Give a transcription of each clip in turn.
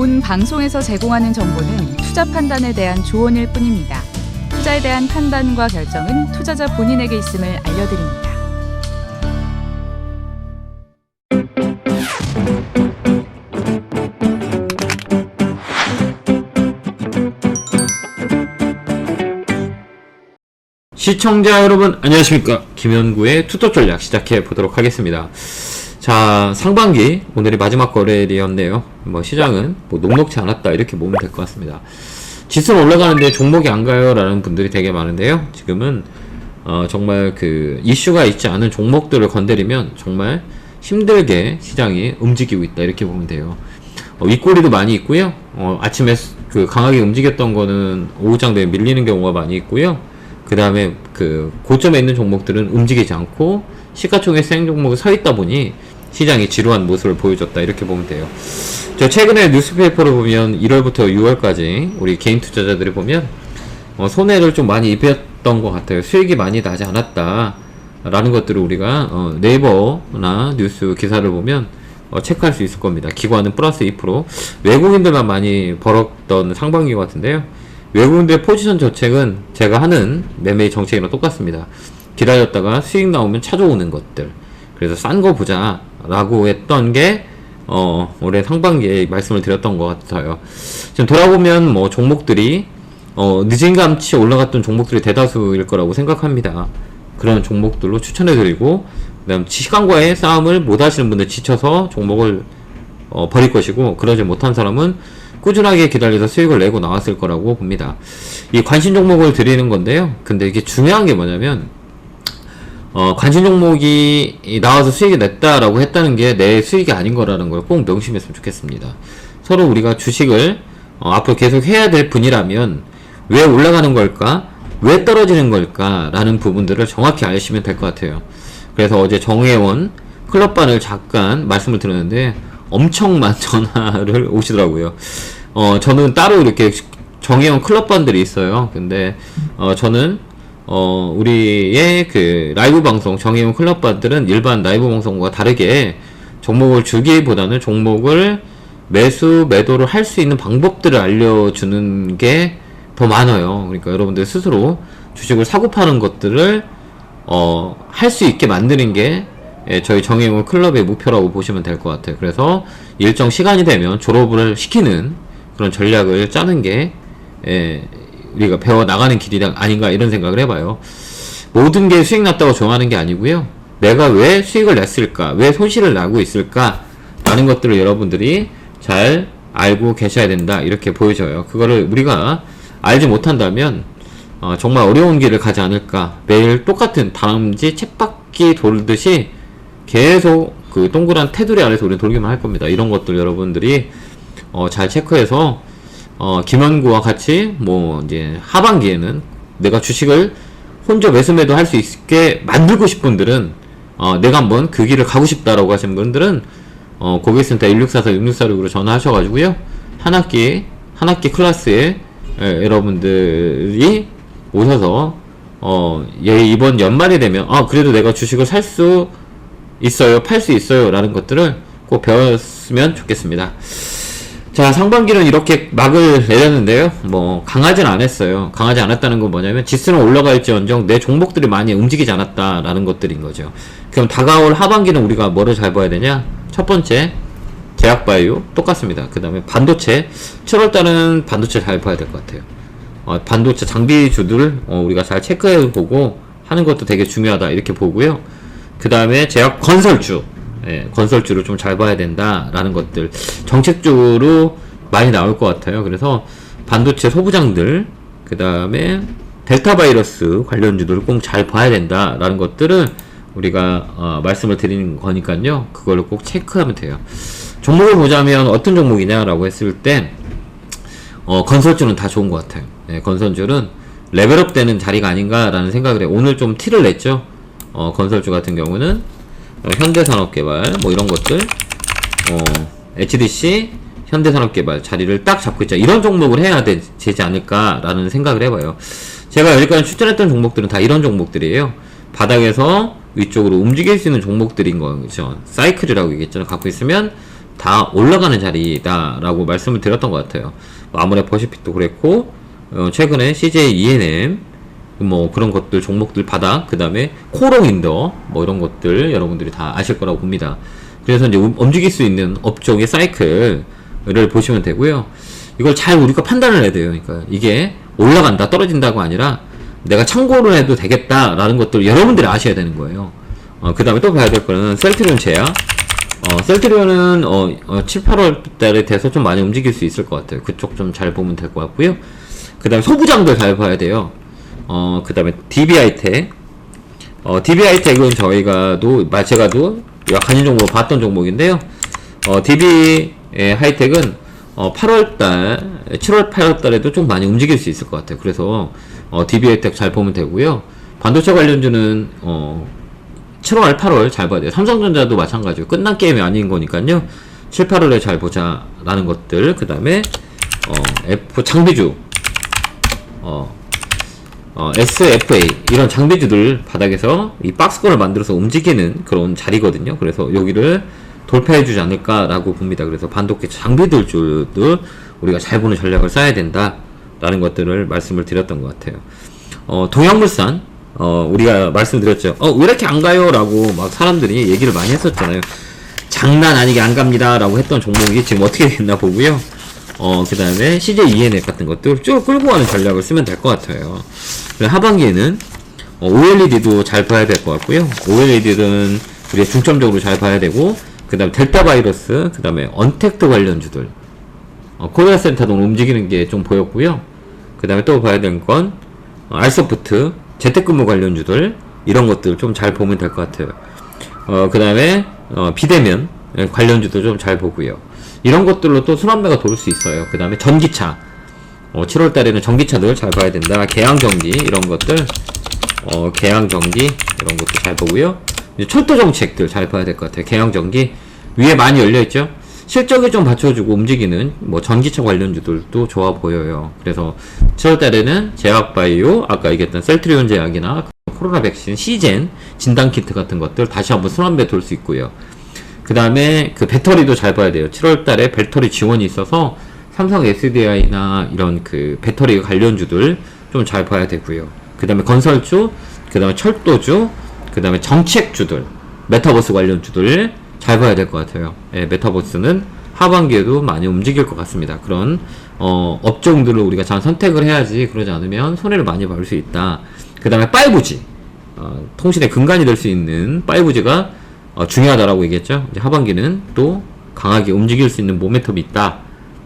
본 방송에서 제공하는 정보는 투자 판단에 대한 조언일 뿐입니다. 투자에 대한 판단과 결정은 투자자 본인에게 있음을 알려드립니다. 시청자 여러분 안녕하십니까 김현구의 투톱 전략 시작해 보도록 하겠습니다 자 상반기 오늘이 마지막 거래일이었네요. 뭐 시장은 뭐 녹록지 않았다 이렇게 보면 될 것 같습니다. 지수는 올라가는데 종목이 안 가요 라는 분들이 되게 많은데요. 지금은 어, 정말 그 이슈가 있지 않은 종목들을 건드리면 정말 힘들게 시장이 움직이고 있다 이렇게 보면 돼요. 어, 윗꼬리도 많이 있고요. 어, 아침에 수- 그 강하게 움직였던 거는 오후장 되면 밀리는 경우가 많이 있고요. 그 다음에 그 고점에 있는 종목들은 움직이지 않고 시가총액 생 종목이 서 있다 보니 시장이 지루한 모습을 보여줬다 이렇게 보면 돼요. 저 최근에 뉴스페이퍼를 보면 1월부터 6월까지 우리 개인 투자자들이 보면 어, 손해를 좀 많이 입혔던 것 같아요. 수익이 많이 나지 않았다. 라는 것들을 우리가 어, 네이버나 뉴스 기사를 보면 어, 체크할 수 있을 겁니다. 기관은 플러스 2% 외국인들만 많이 벌었던 상반기 같은데요. 외국인들의 포지션 저책은 제가 하는 매매 정책이랑 똑같습니다. 기다렸다가 수익 나오면 찾아오는 것들. 그래서 싼 거 보자. 라고 했던 게, 어, 올해 상반기에 말씀을 드렸던 것 같아요. 지금 돌아보면 뭐 종목들이, 어, 늦은 감치 올라갔던 종목들이 대다수일 거라고 생각합니다. 그런 종목들로 추천해드리고, 그 다음 시간과의 싸움을 못 하시는 분들 지쳐서 종목을 어, 버릴 것이고 그러지 못한 사람은 꾸준하게 기다려서 수익을 내고 나왔을 거라고 봅니다. 이 관심 종목을 드리는 건데요. 근데 이게 중요한 게 뭐냐면 어, 관심 종목이 이 나와서 수익이 냈다라고 했다는 게 내 수익이 아닌 거라는 걸 꼭 명심했으면 좋겠습니다. 서로 우리가 주식을 어, 앞으로 계속 해야 될 분이라면 왜 올라가는 걸까? 왜 떨어지는 걸까? 라는 부분들을 정확히 아시면 될 것 같아요. 그래서 어제 정혜원 클럽반을 잠깐 말씀을 드렸는데 엄청만 전화를 오시더라고요. 어, 저는 따로 이렇게 정혜원 클럽반들이 있어요. 근데 어, 저는 어, 우리의 그 라이브 방송, 정혜원 클럽반들은 일반 라이브 방송과 다르게 종목을 주기보다는 종목을 매수, 매도를 할 수 있는 방법들을 알려주는 게 더 많아요. 그러니까 여러분들 스스로 주식을 사고 파는 것들을 어, 할 수 있게 만드는 게 예, 저희 정혜원 클럽의 목표라고 보시면 될 것 같아요. 그래서 일정 시간이 되면 졸업을 시키는 그런 전략을 짜는 게 예, 우리가 배워 나가는 길이 아닌가 이런 생각을 해봐요. 모든 게 수익 났다고 좋아하는 게 아니고요. 내가 왜 수익을 냈을까, 왜 손실을 나고 있을까, 라는 것들을 여러분들이 잘 알고 계셔야 된다 이렇게 보여져요. 그거를 우리가 알지 못한다면 어, 정말 어려운 길을 가지 않을까. 매일 똑같은 다람쥐 쳇바퀴 돌듯이 계속 그 동그란 테두리 아래서 우리는 돌기만 할 겁니다. 이런 것들 여러분들이 어, 잘 체크해서 어, 김현구와 같이 뭐 이제 하반기에는 내가 주식을 혼자 매수 매도 할 수 있게 만들고 싶은 분들은 어, 내가 한번 그 길을 가고 싶다라고 하신 분들은 어, 고객센터 1644 6646으로 전화하셔가지고요. 한 학기 한 학기 클래스에 예, 여러분들이 오셔서 어, 예, 이번 연말이 되면 아 그래도 내가 주식을 살 수 있어요 팔 수 있어요 라는 것들을 꼭 배웠으면 좋겠습니다 자, 상반기는 이렇게 막을 내렸는데요. 뭐, 강하진 않았어요. 강하지 않았다는 건 뭐냐면, 지수는 올라갈지언정 내 종목들이 많이 움직이지 않았다라는 것들인 거죠. 그럼 다가올 하반기는 우리가 뭐를 잘 봐야 되냐? 첫 번째, 제약바이오. 똑같습니다. 그 다음에 반도체. 7월달은 반도체 잘 봐야 될 것 같아요. 어, 반도체 장비주들, 어, 우리가 잘 체크해보고 하는 것도 되게 중요하다. 이렇게 보고요. 그 다음에 제약 건설주. 예, 건설주를 좀잘 봐야 된다라는 것들 정책적으로 많이 나올 것 같아요. 그래서 반도체 소부장들 그 다음에 델타 바이러스 관련주들을 꼭잘 봐야 된다라는 것들을 우리가 어, 말씀을 드리는 거니까요. 그걸로 꼭 체크하면 돼요. 종목을 보자면 어떤 종목이냐라고 했을 때 어, 건설주는 다 좋은 것 같아요. 예, 건설주는 레벨업 되는 자리가 아닌가라는 생각을 해요. 오늘 좀 티를 냈죠. 어, 건설주 같은 경우는 어, 현대산업개발 뭐 이런 것들 어, HDC 현대산업개발 자리를 딱 잡고 있죠. 이런 종목을 해야 되, 지 않을까라는 생각을 해봐요. 제가 여기까지 추천했던 종목들은 다 이런 종목들이에요. 바닥에서 위쪽으로 움직일 수 있는 종목들인 거죠. 사이클이라고 얘기했잖아요. 갖고 있으면 다 올라가는 자리다 라고 말씀을 드렸던 것 같아요. 뭐 아무래 퍼시픽도 그랬고 어, 최근에 CJ ENM 뭐 그런 것들 종목들 바닥 그 다음에 코롱인더 뭐 이런 것들 여러분들이 다 아실 거라고 봅니다. 그래서 이제 움- 움직일 수 있는 업종의 사이클을 보시면 되고요. 이걸 잘 우리가 판단을 해야 돼요. 그러니까 이게 올라간다 떨어진다가 아니라 내가 참고를 해도 되겠다라는 것들 여러분들이 아셔야 되는 거예요. 어, 그 다음에 또 봐야 될 거는 셀트리온 제약. 어, 셀트리온은 어, 어, 7, 8월 달에 돼서 좀 많이 움직일 수 있을 것 같아요. 그쪽 좀 잘 보면 될 것 같고요. 그 다음에 소부장도 잘 봐야 돼요. 어, 그 다음에 DBI텍. 어, DBI텍은 저희가도, 마- 제가도 간인 종목으로 봤던 종목인데요. 어, DB 하이텍은 어, 8월달, 7월, 8월달에도 좀 많이 움직일 수 있을 것 같아요. 그래서 어, DB 하이텍 잘 보면 되고요. 반도체 관련주는 어, 7월, 8월 잘 봐야 돼요. 삼성전자도 마찬가지고 끝난 게임이 아닌 거니까요. 7, 8월에 잘 보자라는 것들. 그 다음에 어, F 장비주, 어, 어, SFA 이런 장비주들 바닥에서 이 박스권을 만들어서 움직이는 그런 자리거든요. 그래서 여기를 돌파해주지 않을까라고 봅니다. 그래서 반도체 장비들 줄도 우리가 잘 보는 전략을 써야 된다라는 것들을 말씀을 드렸던 것 같아요. 어, 동양물산 어, 우리가 말씀드렸죠. 어, 왜 이렇게 안 가요? 라고 막 사람들이 얘기를 많이 했었잖아요. 장난 아니게 안 갑니다. 라고 했던 종목이 지금 어떻게 됐나 보고요. 어, 그 다음에 CJ ENF 같은 것들 쭉 끌고 가는 전략을 쓰면 될 것 같아요. 하반기에는 어, OLED도 잘 봐야 될 것 같고요. OLED는 우리가 중점적으로 잘 봐야 되고, 그 다음에 델타 바이러스, 그 다음에 언택트 관련주들, 어, 코리아 센터도 움직이는 게 좀 보였고요. 그 다음에 또 봐야 되는 건, 어, 알소프트, 재택근무 관련주들, 이런 것들 좀 잘 보면 될 것 같아요. 어, 그 다음에, 어, 비대면 예, 관련주도 좀 잘 보고요. 이런 것들로 또 순환매가 돌 수 있어요. 그 다음에 전기차. 어, 7월 달에는 전기차들 잘 봐야 된다. 개항전기, 이런 것들. 어, 개항전기, 이런 것도 잘 보고요. 철도 정책들 잘 봐야 될 것 같아요. 개항전기. 위에 많이 열려있죠? 실적을 좀 받쳐주고 움직이는 뭐 전기차 관련주들도 좋아 보여요. 그래서 7월 달에는 제약바이오, 아까 얘기했던 셀트리온 제약이나 코로나 백신, 시젠, 진단키트 같은 것들 다시 한번 순환매 돌수 있고요. 그 다음에 그 배터리도 잘 봐야 돼요. 7월 달에 배터리 지원이 있어서 삼성 SDI나 이런 그 배터리 관련주들 좀 잘 봐야 되고요. 그 다음에 건설주, 그 다음에 철도주, 그 다음에 정책주들, 메타버스 관련주들 잘 봐야 될 것 같아요. 예, 메타버스는 하반기에도 많이 움직일 것 같습니다. 그런 어, 업종들을 우리가 잘 선택을 해야지 그러지 않으면 손해를 많이 볼수 있다. 그 다음에 5G, 어, 통신의 근간이 될 수 있는 5G가 어, 중요하다라고 얘기했죠. 이제 하반기는 또 강하게 움직일 수 있는 모멘텀이 있다.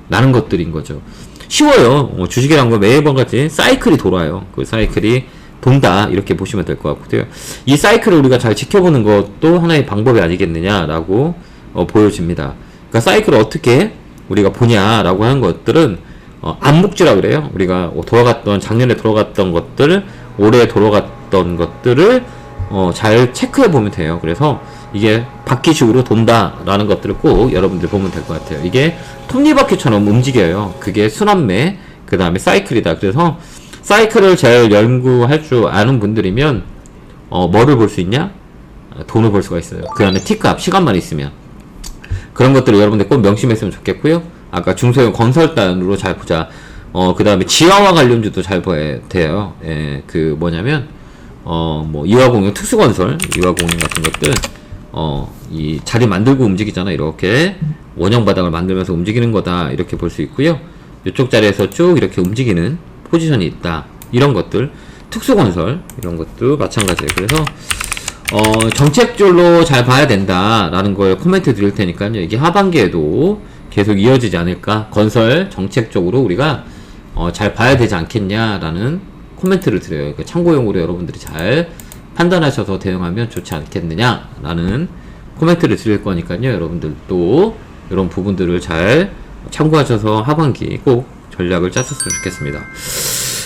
라는 것들인 거죠. 쉬워요. 어, 주식이란 거 매번 같이 사이클이 돌아요. 그 사이클이 돈다. 이렇게 보시면 될 것 같고요. 이 사이클을 우리가 잘 지켜보는 것도 하나의 방법이 아니겠느냐라고 어, 보여집니다. 그러니까 사이클을 어떻게 우리가 보냐라고 하는 것들은 어, 암묵지라 그래요. 우리가 어, 돌아갔던 작년에 돌아갔던 것들, 올해 돌아갔던 것들을 어, 잘 체크해 보면 돼요. 그래서 이게 바퀴식으로 돈다라는 것들을 꼭 여러분들 보면 될 것 같아요. 이게 톱니바퀴처럼 움직여요. 그게 순환매, 그 다음에 사이클이다. 그래서 사이클을 잘 연구할 줄 아는 분들이면 어, 뭐를 볼 수 있냐? 아, 돈을 벌 수가 있어요. 그 안에 티값, 시간만 있으면. 그런 것들을 여러분들 꼭 명심했으면 좋겠고요. 아까 중소형 건설단으로 잘 보자. 어, 그 다음에 지하화 관련주도 잘 봐야 돼요. 예, 그 뭐냐면, 어, 뭐, 이화공영 특수건설, 이화공영 같은 것들, 어, 이 자리 만들고 움직이잖아. 이렇게. 원형 바닥을 만들면서 움직이는 거다. 이렇게 볼 수 있고요. 이쪽 자리에서 쭉 이렇게 움직이는 포지션이 있다. 이런 것들. 특수건설, 이런 것도 마찬가지예요. 그래서, 어, 정책적으로 잘 봐야 된다라는 걸 코멘트 드릴 테니까요. 이게 하반기에도 계속 이어지지 않을까. 건설 정책적으로 우리가 어, 잘 봐야 되지 않겠냐라는 코멘트를 드려요. 그 참고용으로 여러분들이 잘 판단하셔서 대응하면 좋지 않겠느냐라는 코멘트를 드릴 거니까요. 여러분들도 이런 부분들을 잘 참고하셔서 하반기 꼭 전략을 짰었으면 좋겠습니다.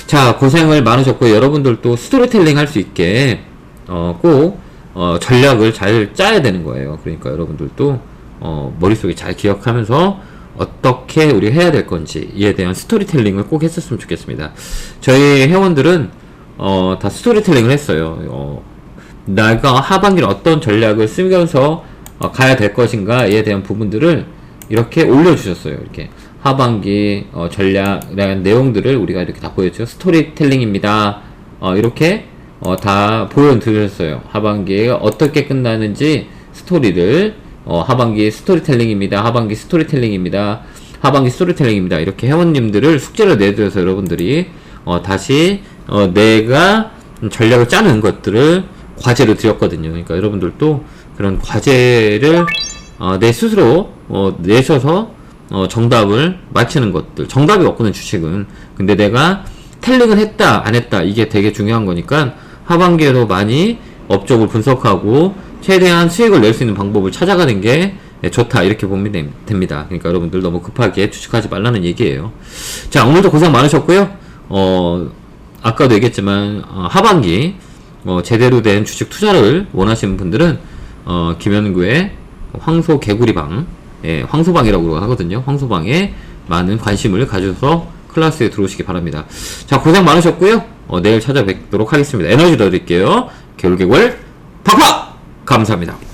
자, 고생을 많으셨고, 여러분들도 스토리텔링 할 수 있게, 어, 꼭, 어, 전략을 잘 짜야 되는 거예요. 그러니까 여러분들도, 어, 머릿속에 잘 기억하면서 어떻게 우리 해야 될 건지, 이에 대한 스토리텔링을 꼭 했었으면 좋겠습니다. 저희 회원들은, 어, 다 스토리텔링을 했어요. 어, 내가 하반기에 어떤 전략을 쓰면서 어, 가야 될 것인가에 대한 부분들을 이렇게 올려주셨어요. 이렇게 하반기 어, 전략이라는 내용들을 우리가 이렇게 다 보였죠. 스토리텔링입니다. 어, 이렇게 어, 다 보여드렸어요. 하반기에 어떻게 끝나는지 스토리를 어, 하반기 스토리텔링입니다. 하반기 스토리텔링입니다. 하반기 스토리텔링입니다. 이렇게 회원님들을 숙제를 내드려서 여러분들이 어, 다시 어, 내가 전략을 짜는 것들을 과제로 드렸거든요. 그러니까 여러분들도 그런 과제를 어, 내 스스로 어, 내셔서 어, 정답을 맞히는 것들. 정답이 없거든 주식은. 근데 내가 텔링을 했다 안 했다 이게 되게 중요한 거니까 하반기에도 많이 업적을 분석하고 최대한 수익을 낼 수 있는 방법을 찾아가는 게 네, 좋다 이렇게 보면 됨- 됩니다. 그러니까 여러분들 너무 급하게 주식하지 말라는 얘기예요. 자 오늘도 고생 많으셨고요. 어 아까도 얘기했지만 어, 하반기 어, 제대로 된 주식 투자를 원하시는 분들은 어, 김현구의 황소 개구리방, 예, 황소방이라고 하거든요. 황소방에 많은 관심을 가져서 클래스에 들어오시기 바랍니다. 자 고생 많으셨고요. 어, 내일 찾아뵙도록 하겠습니다. 에너지 더 드릴게요. 개울개굴 팍팍 감사합니다.